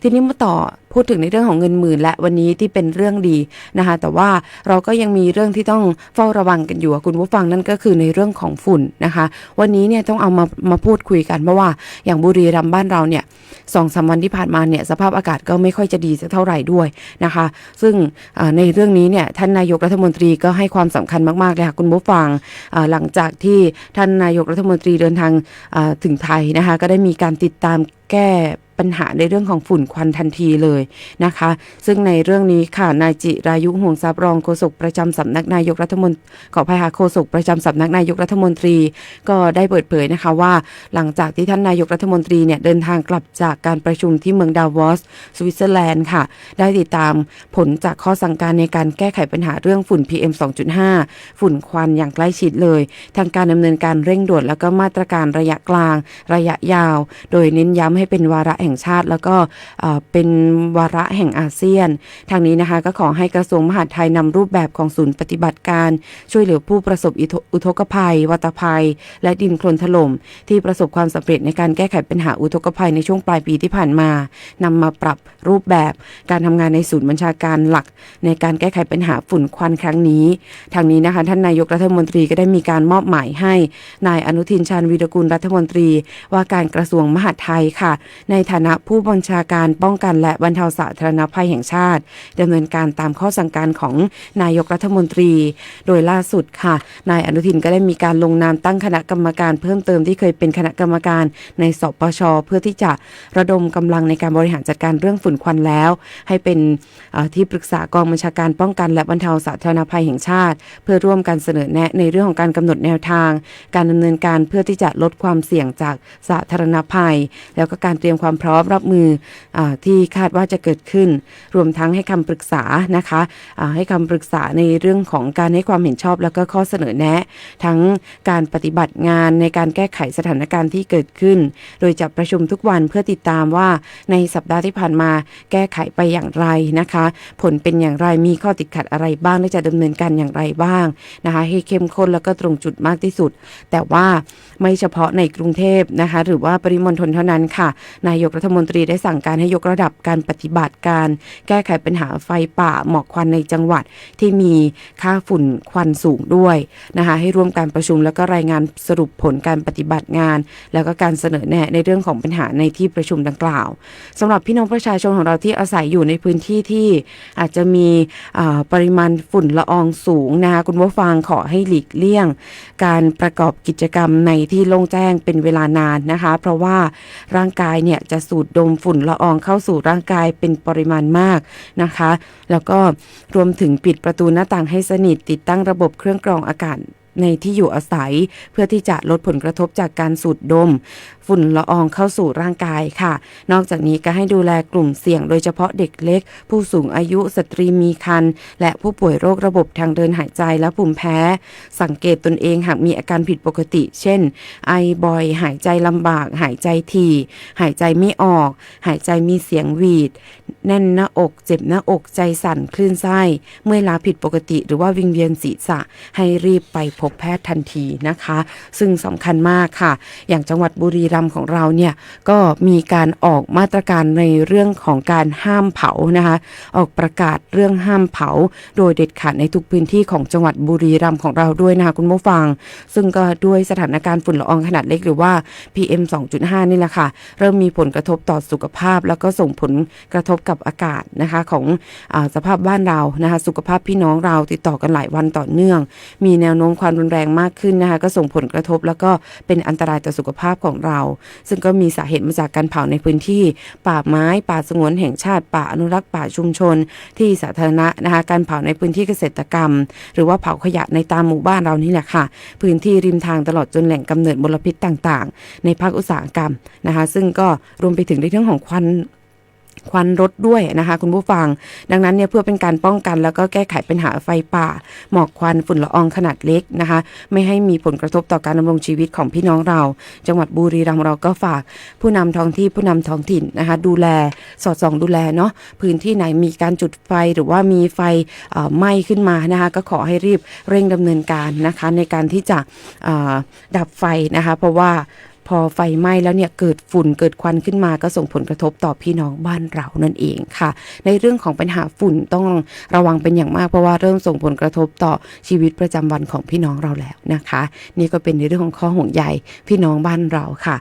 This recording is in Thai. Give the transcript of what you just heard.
ทีนี้มาต่อพูดถึงในเรื่องของเงินหมื่นและวันนี้ที่เป็นเรื่องดีนะคะแต่ว่าเราก็ยังมีเรื่องที่ต้องเฝ้าระวังกันอยู่คุณผู้ฟังนั่นก็คือในเรื่องของฝุ่นนะคะ วันนี้เนี่ยต้องเอามามาพูดคุยกันเพราะว่าอย่างบุรีรัมย์บ้านเราเนี่ยสองสามวันที่ผ่านมาเนี่ยสภาพอากาศก็ไม่ค่อยจะดีสักเท่าไหร่ด้วยนะคะ ซึ่งในเรื่องนี้เนี่ยท่านนายกรัฐมนตรีก็ให้ความสำคัญมากๆเลยค่ะคุณผู้ฟังหลังจากที่ท่านนายกรัฐมนตรีเดินทางถึงไทยนะคะก็ได้มีการติดตามแก้ปัญหาในเรื่องของฝุ่นควันทันทีเลยนะคะ ซึ่งในเรื่องนี้ค่ะนายจิรายุห่วงทรัพย์รองโฆษกประจำสำนักนายกรัฐมนตรีขอภัยค่ะโฆษกประจำสำนักนายกรัฐมนตรี ก็ได้เปิดเผยนะคะว่า หลังจากที่ท่านนายกรัฐมนตรีเนี่ยเดินทางกลับจากการประชุมที่เมืองดาวอสสวิตเซอร์แลนด์ค่ะ ได้ติดตามผลจากข้อสั่งการในการแก้ไขปัญหาเรื่องฝุ่น PM 2.5 ฝุ่นควันอย่างใกล้ชิดเลย ทางการดำเนินการเร่งด่วนแล้วก็มาตรการระยะกลาง ระยะยาว โดยเน้นย้ำให้เป็นวาระแห่งชาติ แล้วก็เป็นวาระแห่งอาเซียน ทางนี้นะคะก็ขอให้กระทรวงมหาดไทยนำรูปแบบของศูนย์ปฏิบัติการ ช่วยเหลือผู้ประสบอุทกภัย วัตภัย และดินโคลนถล่ม ที่ประสบความสำเร็จในการแก้ไขปัญหาอุทกภัยในช่วงปลายปีที่ผ่านมานำมาปรับรูปแบบการทำงานในศูนย์บัญชาการหลัก ในการแก้ไขปัญหาฝุ่นควันครั้งนี้ ทางนี้นะคะท่านนายกรัฐมนตรีก็ได้มีการมอบหมายให้ นายอนุทินชาญวีรกุลรัฐมนตรี ว่าการกระทรวงมหาดไทยค่ะ ในฐานะผู้บัญชาการป้องกันและบรรเทาสาธารณภัยแห่งชาติดำเนินการตามข้อสั่งการของนายกรัฐมนตรี โดยล่าสุดค่ะ นายอนุทินก็ได้มีการลงนามตั้งคณะกรรมการเพิ่มเติมที่เคยเป็นคณะกรรมการในสปชเพื่อที่จะระดมกำลังในการบริหารจัดการเรื่องฝุ่นควันแล้ว ให้เป็นที่ปรึกษากองบัญชาการป้องกันและบรรเทาสาธารณภัยแห่งชาติ เพื่อร่วมกันเสนอแนะในเรื่องของการกำหนดแนวทาง การดำเนินการเพื่อที่จะลดความเสี่ยงจากสาธารณภัย แล้วก็การเตรียมความพร้อมรับมืออที่คาดว่าจะเกิดขึ้น รวมทั้งให้คำปรึกษานะคะให้คำปรึกษาในเรื่องของการให้ความเห็นชอบแล้วก็ข้อเสนอแนะ ทั้งการปฏิบัติงานในการแก้ไขสถานการณ์ที่เกิดขึ้น โดยจะประชุมทุกวันเพื่อติดตามว่าในสัปดาห์ที่ผ่านมาแก้ไขไปอย่างไรนะคะ ผลเป็นอย่างไรมีข้อติดขัดอะไรบ้างและจะดำเนินการอย่างไรบ้างนะคะให้เข้มข้นแล้วก็ตรงจุดมากที่สุด แต่ว่าไม่เฉพาะในกรุงเทพนะคะ หรือว่าปริมณฑลเท่านั้นค่ะ นายกรัฐมนตรีได้สั่งการให้ยกระดับการปฏิบัติการ แก้ไขปัญหาไฟป่าหมอกควันในจังหวัดที่มีค่าฝุ่นควันสูงด้วยนะคะให้ร่วมการประชุมแล้วก็รายงานสรุปผลการปฏิบัติงาน แล้วก็การเสนอแนะในเรื่องของปัญหาในที่ประชุมดังกล่าวสำหรับพี่น้องประชาชนของเราที่อาศัยอยู่ในพื้นที่ที่อาจจะมีปริมาณฝุ่นละอองสูงนะคะคุณผู้ฟังขอให้หลีกเลี่ยง การประกอบกิจกรรมในที่โล่งแจ้งเป็นเวลานานนะคะ เพราะว่าร่างกายเนี่ยจะสูดดมฝุ่นละอองเข้าสู่ร่างกายเป็นปริมาณมากนะคะ แล้วก็รวมถึงปิดประตูหน้าต่างให้สนิทติดตั้งระบบเครื่องกรองอากาศในที่อยู่อาศัย เพื่อที่จะลดผลกระทบจากการสูดดม ฝุ่นละอองเข้าสู่ร่างกายค่ะ นอกจากนี้ก็ให้ดูแลกลุ่มเสี่ยงโดยเฉพาะเด็กเล็ก ผู้สูงอายุสตรีมีครรภ์และผู้ป่วยโรคระบบทางเดินหายใจและภูมิแพ้ สังเกตตนเองหากมีอาการผิดปกติ เช่น ไอบ่อย หายใจลำบาก หายใจถี่ หายใจไม่ออก หายใจมีเสียงหวีด แน่นหน้าอก เจ็บหน้าอกใจสั่นคลื่นไส้เมื่อยล้าผิดปกติ หรือว่าวิงเวียนศีรษะ ให้รีบไปพบแพทย์ทันทีนะคะ ซึ่งสำคัญมากค่ะ อย่างจังหวัดบุรีรัมย์ของเราเนี่ยก็มีการออกมาตรการในเรื่องของการห้ามเผานะคะออกประกาศเรื่องห้ามเผา โดยเด็ดขาดในทุกพื้นที่ของจังหวัดบุรีรัมย์ของเราด้วยนะคะคุณผู้ฟัง ซึ่งก็ด้วยสถานการณ์ฝุ่นละอองขนาดเล็กหรือว่า PM 2.5 นี่แหละค่ะ เริ่มมีผลกระทบต่อสุขภาพ แล้วก็ส่งผลกระทบกับอากาศนะคะของอสภาพบ้านเรานะคะสุขภาพพี่น้องเราติดต่อกันหลายวันต่อเนื่อง มีแนวโน้มความรุนแรงมากขึ้นนะคะก็ส่งผลกระทบแล้วก็เป็นอันตรายต่อสุขภาพของเราซึ่งก็มีสาเหตุมาจากการเผาในพื้นที่ ป่าไม้ ป่าสงวนแห่งชาติ ป่าอนุรักษ์ป่าชุมชน ที่สาธารณะนะคะการเผาในพื้นที่เกษตรกรรม หรือว่าเผาขยะในตามหมู่บ้านเรานี่แหละค่ะ พื้นที่ริมทางตลอดจนแหล่งกำเนิดมลพิษต่างๆ ในภาคอุตสาหกรรมนะคะ ซึ่งก็รวมไปถึงในเรื่องของควัน ควันรถด้วยนะคะ คุณผู้ฟัง ดังนั้นเนี่ยเพื่อเป็นการป้องกันแล้วก็แก้ไขปัญหาไฟป่า หมอกควันฝุ่นละอองขนาดเล็กนะคะ ไม่ให้มีผลกระทบต่อการดำรงชีวิตของพี่น้องเรา จังหวัดบุรีรัมย์เราก็ฝาก ผู้นำท้องที่ผู้นำท้องถิ่นนะคะ ดูแลสอดส่องดูแลเนาะพื้นที่ไหนมีการจุดไฟหรือว่ามีไฟไหม้ขึ้นมานะคะ ก็ขอให้รีบเร่งดำเนินการนะคะ ในการที่จะดับไฟนะคะ เพราะว่าพอไฟไหม้แล้วเนี่ยเกิดฝุ่นเกิดควันขึ้นมาก็ส่งผลกระทบต่อพี่น้องบ้านเรานั่นเองค่ะ ในเรื่องของปัญหาฝุ่นต้องระวังเป็นอย่างมากเพราะว่าเริ่มส่งผลกระทบต่อชีวิตประจำวันของพี่น้องเราแล้วนะคะ นี่ก็เป็นในเรื่องของข้อห่วงใยพี่น้องบ้านเราค่ะ